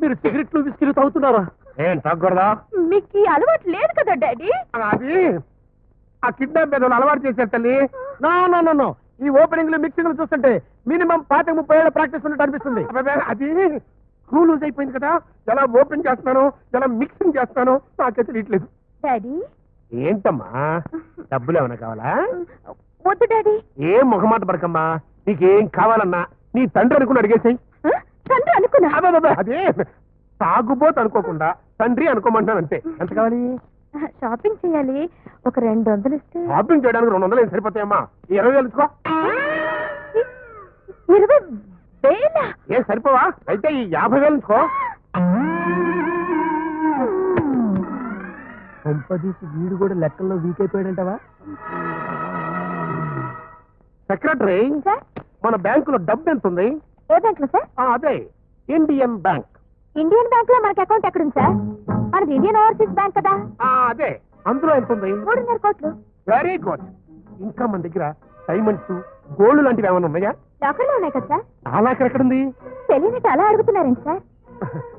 మీరు సిగరెట్లు విస్కీలు తాగుతున్నారా? ఏం తగ్గకూడదా మీకు ఈ అలవాటు లేదు కదా డాడీ? అది. ఆ కిడ్నాప్ మీద అలవాటు చేశారు తల్లి. No no no no. ఈ ఓపెనింగ్లో మిక్సింగ్ చూస్తుంటే మినిమం పాతిక ముప్పై ఏళ్ళ ప్రాక్టీస్ ఉన్నట్టు అనిపిస్తుంది. అది స్క్రూ లూజ్ అయిపోయింది కదా. ఎలా ఓపెన్ చేస్తున్నాను ఎలా మిక్సింగ్ చేస్తాను నాకే తెలియట్లేదు. డాడీ? ఏంటమ్మా? డబ్బులు ఏమైనా కావాలా? వద్దు డాడీ. ఏం మొహమాట పడకమ్మా? నీకేం కావాలన్నా నీ తండ్రి అనుకుని అడిగేసాయి? తండ్రి అనుకున్నా. అదే. తాగుబోతు అనుకోకుండా తండ్రి అనుకోమంటున్నాను అంతే. ఎంత కావాలి? షాపింగ్ చేయాలి. ఒక రెండు వందలు ఇస్తే. షాపింగ్ చేయడానికి రెండు వందలు ఏం సరిపోతాయమ్మా? ఈ ఇరవై వేలు ఇచ్చుకో ఇ- ఇరవై వేల? ఏం సరిపోవా? అయితే ఈ యాభై వేలు ఇచ్చుకో పంపదీసి వీడు కూడా లెక్కల్లో వీక్ అయిపోయాడంటవా? Secretary sir? మన బ్యాంకులో డబ్బు ఎంత ఉంది? ఏ బ్యాంక్లో సార్? ఆ, అదే ఇండియన్ బ్యాంక్. ఇండియన్ బ్యాంక్లో మనకి అకౌంట్ ఎక్కడుంది సార్? మనది ఇండియన్ ఓవర్సీస్ బ్యాంక్ కదా? ఆ, అదే అందులో ఎంత ఉంది? మూడున్నర కోట్లు. Very good. ఇంకా మన దగ్గర డైమండ్స్ గోల్డ్ లాంటివి ఏమైనా ఉన్నాయా? లాకర్లో ఉన్నాయి కదా సార్? అలా ఎక్కడుంది? తెలియనట్టు అలా అడుగుతున్నారండి సార్.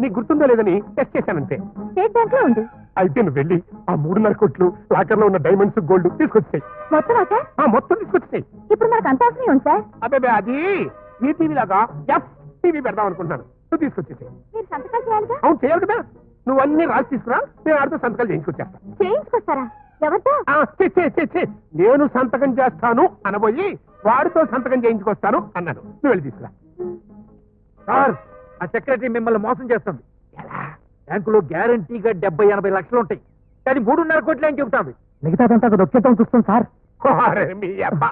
నీకు గుర్తుందో లేదని టెస్ట్ చేశానంతే. స్టేట్ బ్యాంక్లో ఉంది. అయితే నువ్వు వెళ్ళి ఆ మూడున్నర కోట్లు లాకర్లో ఉన్న డైమండ్స్ గోల్డ్ తీసుకొచ్చాయి ఆ మొత్తం తీసుకొచ్చాయి ఇప్పుడు మనకు అంత అవసరం ఉంది సార్? అదే అది ఈ టీవీ లాగా ఎఫ్ టీవీ పెడదాం అనుకుంటున్నాను. నువ్వు తీసుకొచ్చేసాయి మీరు సంతకాలు చేయాలిగా? అవును చేయాలి కదా. నువ్వు అన్ని రాసి తీసుకురా. నేను ఆడితో సంతకాలు చేయించుకొచ్చేస్తా. చేయించుకొస్తారా? ఎవరితో? ఆ, ఛీ, ఛీ, ఛీ, ఛీ. నేను సంతకం చేస్తాను అనబోయి వాడితో సంతకం చేయించుకొస్తాను అన్నాను నువ్వు వెళ్ళి తీసుకురా. సార్ ఆ సెక్రటరీ మిమ్మల్ని మోసం చేస్తుంది. బ్యాంకులో గ్యారంటీగా డెబ్బై ఎనభై లక్షలు ఉంటాయి. కానీ మూడున్నర కోట్లు అని చెబుతాడు మిగతాదంతా దొక్కేద్దాం చూస్తాం సార్. అరే మీ అబ్బా.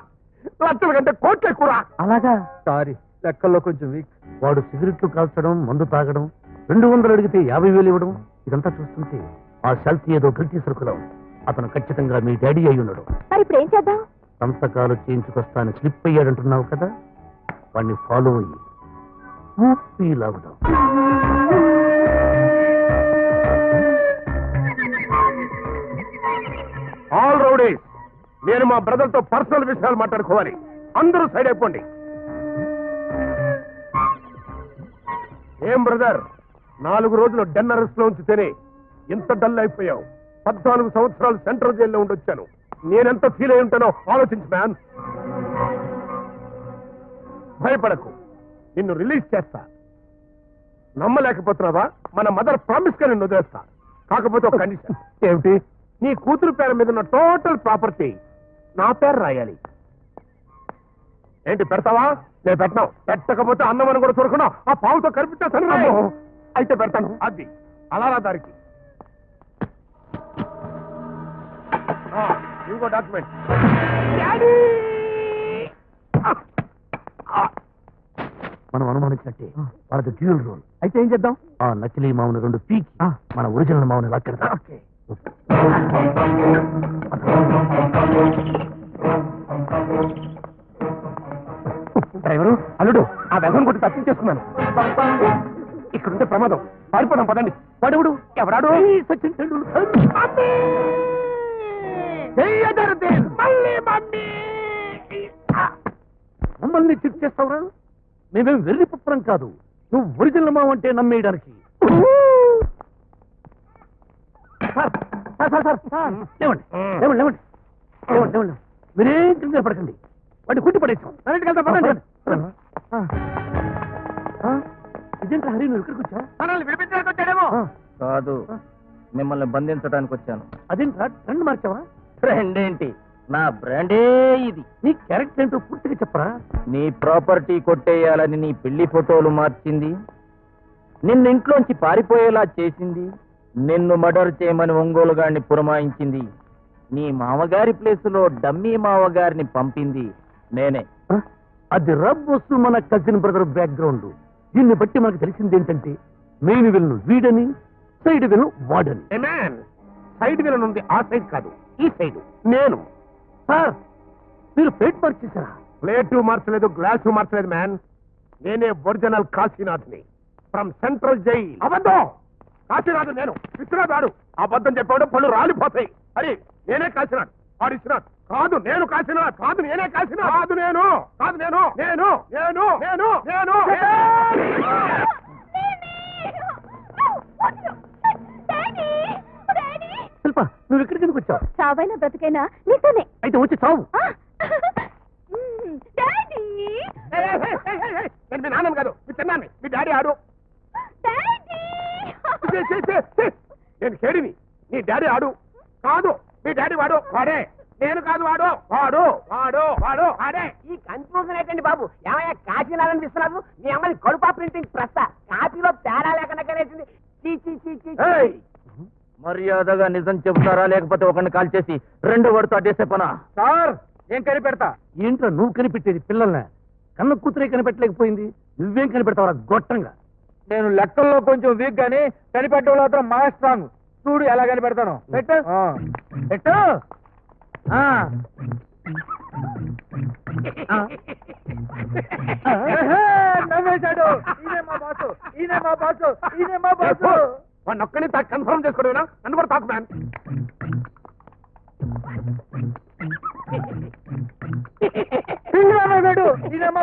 లక్షల కంటే కోట్ల కూర. అలాగా? సారీ లెక్కల్లో కొంచెం వీక్. వాడు సిగరెట్లు కాల్చడం మందు తాగడం రెండు వందలు అడిగితే యాభై వేలు ఇవ్వడం ఇదంతా చూస్తుంటే ఆ షల్తీ ఏదో గట్టి సరుకులా ఉంది. అతను ఖచ్చితంగా మీ డాడీ అయి ఉన్నాడు మరి ఇప్పుడు ఏం చేద్దాం? సంతకాలు చేయించుకొస్తాను స్లిప్ అయ్యాడంటున్నావు కదా? వాడిని ఫాలో అయ్యి ఊపి లాగుదాం. ఆల్ రౌడీస్ నేను మా బ్రదర్తో పర్సనల్ విషయాలు మాట్లాడుకోవాలి. అందరూ సైడ్ అయిపోండి. ఏం బ్రదర్? నాలుగు రోజులు డెన్నరస్లో ఉంచితేనే ఇంత డల్ అయిపోయావు. పద్నాలుగు సంవత్సరాలు సెంట్రల్ జైల్లో ఉండొచ్చాను నేనెంత ఫీల్ అయి ఉంటానో ఆలోచించు మ్యాన్ భయపడకు. నిన్ను రిలీజ్ చేస్తా. నమ్మలేకపోతున్నావా? మన మదర్ ప్రామిస్గా నిన్ను వదిలేస్తా. కాకపోతే ఒక కండిషన్ ఏమిటి? నీ కూతురు పేరు మీద ఉన్న టోటల్ ప్రాపర్టీ నా పేరు రాయాలి. ఏంటి పెడతావా? నేను పెట్టను. పెట్టకపోతే అన్నం అని కూడా చూడకుండా ఆ పావుతో కనిపించేస్తాను అయితే పెడతాను. అది. అలా రా దారికి. ఆ, ఇంకో డాక్యుమెంట్. మనం అనుమానించినట్టే వాళ్ళది డ్యూల్ రోల్. అయితే ఏం చేద్దాం? ఆ నకిలీ మామూలు రెండు పీకి మన ఒరిజినల్ మామూలు అక్కడ డ్రైవరు అల్లుడు ఆ వ్యసం కొట్టి తప్పించేసుకున్నాను ఇక్కడుంటే ప్రమాదం. పారిపోదాం పదండి. వాడెవడు? ఎవరాడు? సచిన్ టెండూల్కర్! మమ్మల్ని చిట్ చేస్తావురా? మేమేం వెర్రి పుత్రం కాదు. నువ్వు ఒరిజినల్ మావ అంటే నమ్మేయడానికి sir, sir, sir, sir, sir, లేవండి లేవండి లేవండి. లేవండి లేవండి. మీరేం కింద పడకండి. వాడిని కుట్టి పడేసాం. వెళ్తా పదండి. ఇదేంటి హరి నువ్వు ఇక్కడికి వచ్చా మనల్ని విడిపించడానికి వచ్చాడేమో. కాదు మిమ్మల్ని బంధించడానికి వచ్చాను. అదేంట్రా ట్రెండ్ మార్చావా? ఫ్రెండ్ ఏంటి? నా బ్రాండే ఇది. నీ క్యారెక్టర్ ఏంటో పూర్తిగా చెప్పరా? నీ ప్రాపర్టీ కొట్టేయాలని నీ పెళ్ళి ఫోటోలు మార్చింది. నిన్ను ఇంట్లోంచి పారిపోయేలా చేసింది. నిన్ను మర్డర్ చేయమని ఒంగోలు గారిని పురమాయించింది. నీ మామగారి ప్లేసులో డమ్మీ మామగారిని పంపింది నేనే? అది రబ్ వస్తు మన కజిన్ బ్రదర్ బ్యాక్గ్రౌండ్ దీన్ని బట్టి మనకు తెలిసింది ఏంటంటే మెయిన్ విల్ను వీడని సైడ్ విల్ను వాడని. మ్యాన్ సైడ్ విలన్ ఉంది ఆ సైడ్ కాదు ఈ సైడ్ నేను. సార్ మీరు ప్లేట్ మార్చేశారా ప్లేటు మార్చలేదు గ్లాసు మార్చలేదు మ్యాన్ నేనే ఒరిజినల్ కాశీనాథ్ని. ఫ్రమ్ సెంట్రల్ జైల్ అబద్ధం! కాశీనాథ్ నేను విశ్వనాథ్ వాడు అబద్ధం చెప్పాడు పళ్ళు రాలిపోతాయి. అరే నేనే కాశీనాథ్. వాడు ఇచ్చినాడు కాదు నేను కాశీనాథ్. కాదు నేనే కాశీనాథ్. కాదు నేను. కాదు నేను. నేను. నేను. నేను. నేను. శిల్ప నువ్వు ఇక్కడికి ఎందుకు వచ్చావు? చావైనా బ్రతికైనా? నీతోనే. అయితే వచ్చి చావు. నేను మీ నాన్న కాదు మీ చిన్నాన్ని మీ డాడీ ఆడు. నేను కేడిని నీ డాడీ ఆడు. కాదు మీ డాడీ వాడు వాడే. నేను కాదు వాడు. వాడు వాడు వాడు వాడే. ఈ కన్ఫ్యూజన్ ఏంటండి బాబు? ఏమయ్యా కాశీనాథన్ విశ్వనాథ్ మీ అమ్మది కడుపా ప్రింటింగ్ ప్రస్త. కాపీలో తేడా లేకుండా కనేసింది. చీ చీ చీ చీ చీ. ఏయ్! మర్యాదగా నిజం చెబుతారా లేకపోతే ఒకరిని కాల్ చేసి రెండు వడుతో అడ్డేసే పనా సార్ ఏం కనిపెడతా. ఏంట్రా నువ్వు కనిపెట్టేది పిల్లల్ని. కన్న కూతురే కనిపెట్టలేకపోయింది. నువ్వేం కనిపెడతావురా? గొట్టంగా. నేను లెక్కల్లో కొంచెం వీక్ గానీ కనిపెట్టడంలో మాత్రం మా స్ట్రాంగ్ చూడు ఎలా కనిపెడతాను. పెట్టు. పెట్టు. నవ్వేశాడు. ఈయనే మా బాసు ఈయనే మా బాసు ఈయనే మా బాసు వాడిని ఒక్కని కన్ఫర్మ్ చేసుకోవడం నన్ను కూడా తాకు మ్యాన్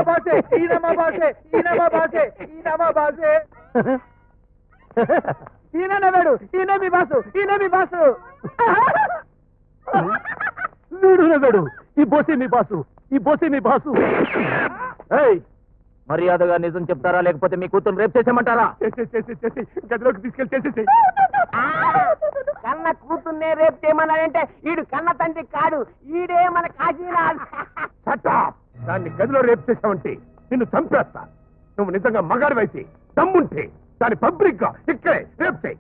బాసే బాసే బాసే మా బాసే ఈయన నవ్వాడు ఈయన మీ బాసు ఈయన మీ బాసు వీడు నవ్వాడు. ఈ బోసే మీ బాసు ఈ బోసే మీ బాసు. ఏయ్! మర్యాదగా నిజం చెప్తారా లేకపోతే మీ కూతురు రేపు చేసేయమంటారా? చేసి చేసి చేసి గదిలోకి తీసుకెళ్ళి కన్న కూతుర్నే రేపు చేయమన్నాడంటే ఈడు కన్న తండ్రి కాడు. ఈడే మన కాశీనాథ్ దాన్ని గదిలో రేపు చేసావంటే నిన్ను చంపేస్తా. నువ్వు నిజంగా మగాడివైతే దమ్ముంటే దాని పబ్లిక్గా ఇక్కడే రేపు చేయి.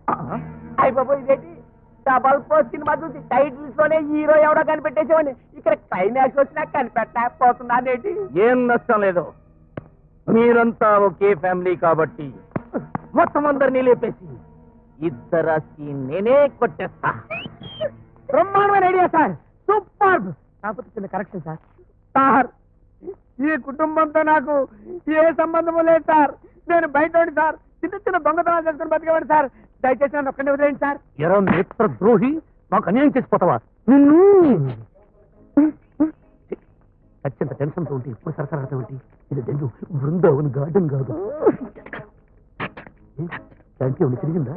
అయిపోయి ఇదేంటి? డబల్ పోస్ట్ సినిమా చూసి టైటిల్స్లోనే హీరో ఎవడో కనిపెట్టేసేవాడిని. ఇక్కడ క్లైమాక్స్ వచ్చినా కనిపెట్టకపోతున్నానేంటి ఏం నష్టం లేదు. మీరంతా ఒకే ఫ్యామిలీ కాబట్టి మొత్తం అందరినీ లేపేసి ఇద్దరాసి నేనే కొట్టేస్తా. బ్రహ్మాండమైన ఐడియా సార్. సూపర్! కాకపోతే చిన్న కరెక్షన్ సార్. సార్ ఈ కుటుంబంతో నాకు ఏ సంబంధము లేదు సార్. నేను బయట సార్. చిన్న చిన్న దొంగతనాలు చేసుకుని బతికేవాడు సార్. దయచేసి నన్ను ఒక్కడే వదిలేయండి సార్. ఎరా మిత్ర ద్రోహి మాకు అన్యాయం చేసిపోతావా నిన్ను! అత్యంత టెన్షన్తో ఉంటే ఇప్పుడు సరసరాడతా ఉంటే ఇది డెంగు బృందావన్ గార్డెన్ కాదు. థ్యాంక్ యూ తిరిగిందా?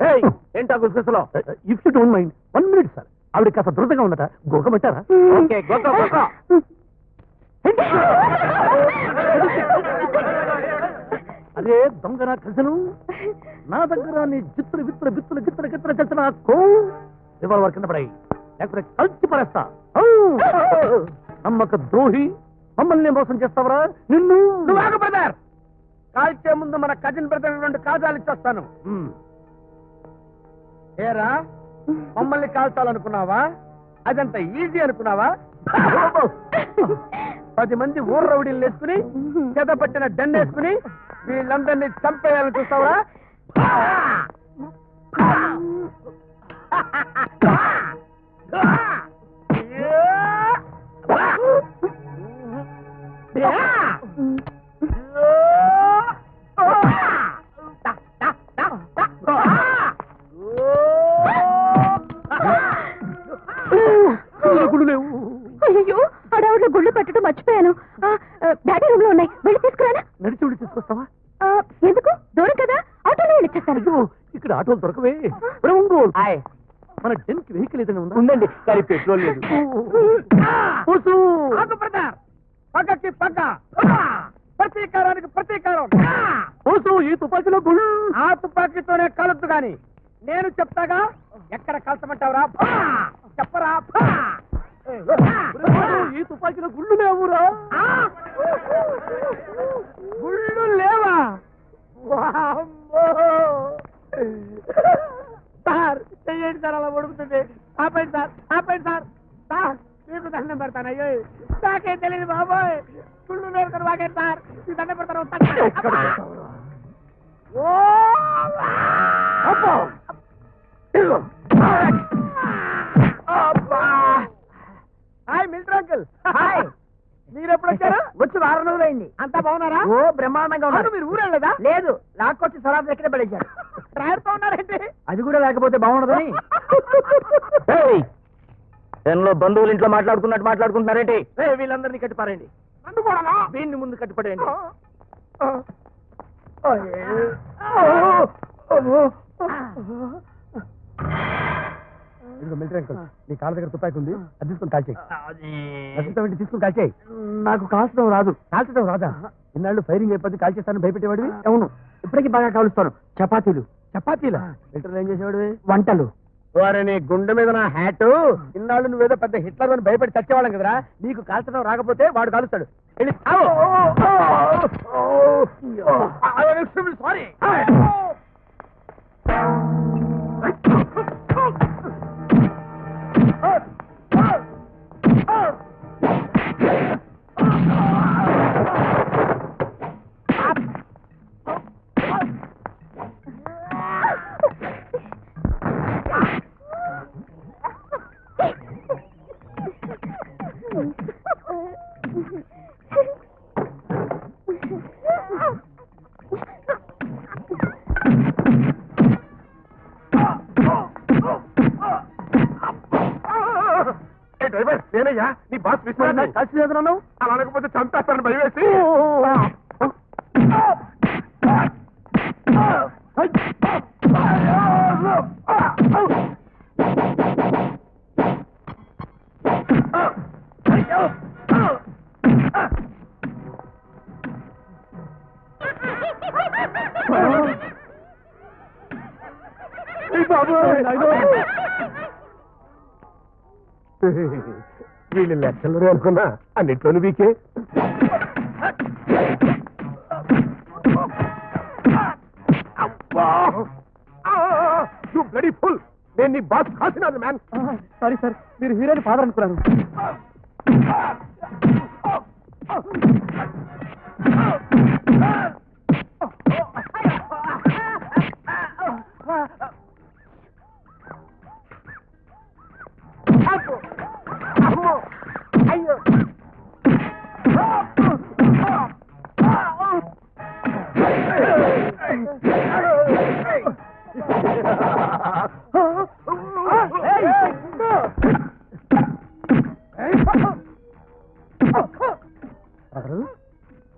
ఏయ్! ఏంటా గుసగుసలో? If you don't mind. One minute sir. ఆవిడ కాస్త ధృతంగా ఉందట. గోకమంటారా ఓకే గొక్క గొక్క అరే దొంగ నా కజను నా దగ్గర నీ జిత్తులు విత్తులు బిత్తులు గిత్తులు గిత్తులు చేసిన కో రివాల్వర్ కింద పడాయి. లేకపోతే కలిసి పడేస్తా ఔ! నమ్మక ద్రోహి మమ్మల్ని మోసం చేస్తావరా? నిన్ను నువ్వు బ్రదర్! కాల్చే ముందు మన కజిన్ బ్రదర్ రెండు కాజాలు ఇచ్చొస్తాను. ఏరా? మమ్మల్ని కాల్చాలనుకున్నావా? అదంత ఈజీ అనుకున్నావా? పది మంది ఊర రౌడీలు వేసుకుని చేత పట్టిన దండేసుకుని వీళ్ళందరినీ చంపేయాలని చూస్తావా గుళ్ళు పెట్రోల్ లేదు. పక్కకి పక్క ప్రతీకారానికి ప్రతీకారం. ఈ తుపాకీలో గుళ్ళు ఆ తుపాకీతోనే కలొద్దు గాని నేను చెప్తాగా ఎక్కడ కలసమంటావురా చెప్పరా? ఈ తుపాకీలో గుళ్ళు లేవురా? గుళ్ళు లేవా! సార్ చెయ్యండి సార్ అలా ఉడుకుతుంది ఆపండి సార్. ఆపండి సార్. సార్ మీకు దండం పెడతాను. అయ్యో నాకే తెలియదు బాబోయ్. గుళ్ళు నేర్కొని వాగండి సార్. ఈ దండం? ఓ అబ్బో! అబ్బా! హాయ్ మిల్టర్ అంకుల్. హాయ్. మీరు ఎప్పుడు వచ్చారు వచ్చి వారం రోజులైంది. అంతా బాగున్నారా? ఓ బ్రహ్మాండంగా ఉన్నారు. మీరు ఊరెళ్ళదా లేదు లాక్కొచ్చి సరాబ్ ఎక్కడ పడేశారు. డ్రైవర్తో ఉన్నారేంటి? అది కూడా లేకపోతే బాగుండదని. ఏయ్! లో బంధువులు ఇంట్లో మాట్లాడుకున్నట్టు మాట్లాడుకుంటున్నారేంటి? ఏయ్, వీళ్ళందరినీ కట్టిపారండి దీన్ని ముందు కట్టిపడేయండి ఇదిగో మిలిటరీ అంకుల్ నీ కాళ్ళ దగ్గర తుపాకి ఉంది అది తీసుకొని కాల్చేయి తీసుకొని కాల్చేయి నాకు కాల్చడం రాదు. కాల్చడం రాదా? ఇన్నాళ్ళు ఫైరింగ్ అయిపోతే కాల్చేస్తాను భయపెట్టేవాడివి? అవును. ఇప్పటికీ బాగా కాలుస్తాను. చపాతీలు. చపాతీలా? మిలిటరీలో ఏం చేసేవాడివి? వంటలు. వారిని నీ గుండె మీద నా హ్యాట్ ఇన్నాళ్ళు నువ్వేదో పెద్ద హిట్లర్ అని భయపడి చచ్చేవాళ్ళం కదరా? నీకు కాల్చడం రాకపోతే వాడు కాలుస్తాడు. సారీ బాస్ విశ్వనాథ్ కలిసి ఎదురన్నావు అలా అనకపోతే చంపేస్తాను భయం వేసి లెక్కలు అనుకున్నా? అన్నిట్లోనూ వీకే. ఫుల్ నేను నీ బాస్ కాసినాను మ్యాన్ సారీ సార్ మీరు హీరోని ఫాదర్ అనుకున్నాను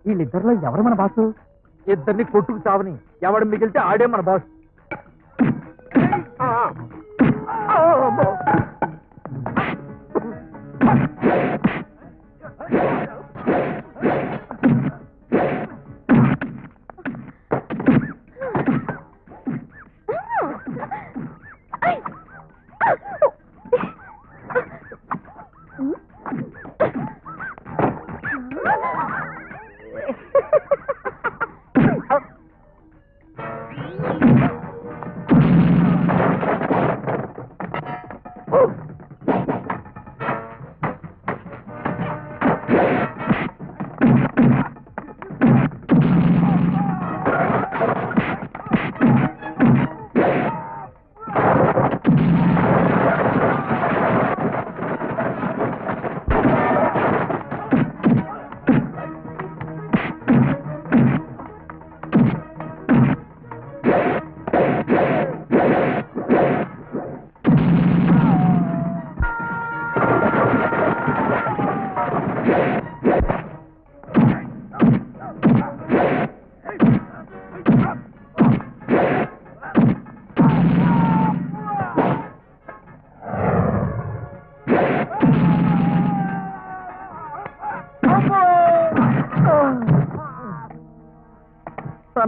వీళ్ళిద్దరిలో ఎవరు మన బాసు? ఇద్దరిని కొట్టుకు చావని ఎవడు మిగిలితే ఆడే మన బాస్. అమ్మో!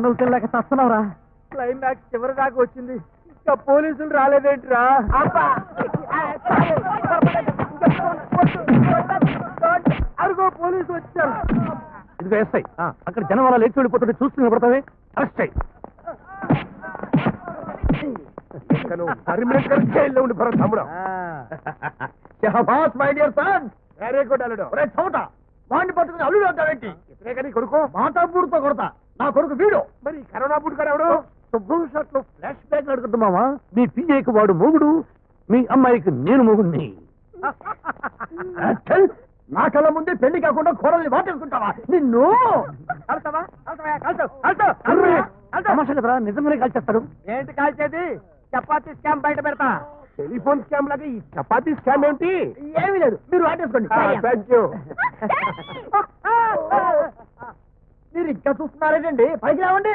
తన్నులు తినలేక చస్తున్నావురా. క్లైమాక్స్ చివరి దాకా వచ్చింది. ఇంకా పోలీసులు రాలేదేంట్రా? అరుగో పోలీసు వచ్చారు. ఇదిగో ఎస్ఐ అక్కడ జనం అలా లేచి వెళ్ళిపోతుంటే చూస్తూ నిలబడతావే? అరెస్ట్ అయ్యి పర్మనెంట్ జైల్లో ఉండి పరం తమ్ముడు. షహబాస్ my dear son. Very good అల్లుడు ఒరే చౌట వాడిని పట్టుకుని అల్లుడు అంటావేంటి? ఇతనే కానీ కొడుకు? మాతాపూడితో కొడతా. నా కొడుకు వీడు. మరి కరోనా గారు ఎవడు? శుభ్రం షాట్లో ఫ్లాష్ బ్యాక్ అడుగుతున్నావా మీ పిఏకి వాడు మొగుడు మీ అమ్మాయికి నేను మొగుడిని. నా కళ్ళ ముందే పెళ్ళి కాకుండా కూరల్ని వాటేసుకుంటావా? నిన్ను. కలుస్తావా? నిజంగానే కాల్చేస్తాడు. ఏంటి కాల్చేది? చపాతీ స్కామ్ బయట పెడతా. టెలిఫోన్ స్కామ్ లాగా ఈ చపాతీ స్కామ్ ఏంటి? ఏమీ లేదు. మీరు వాటేసుకోండి. థ్యాంక్ యూ మీరు ఇంకా చూస్తున్నారేంటండి? పైకి రావండి.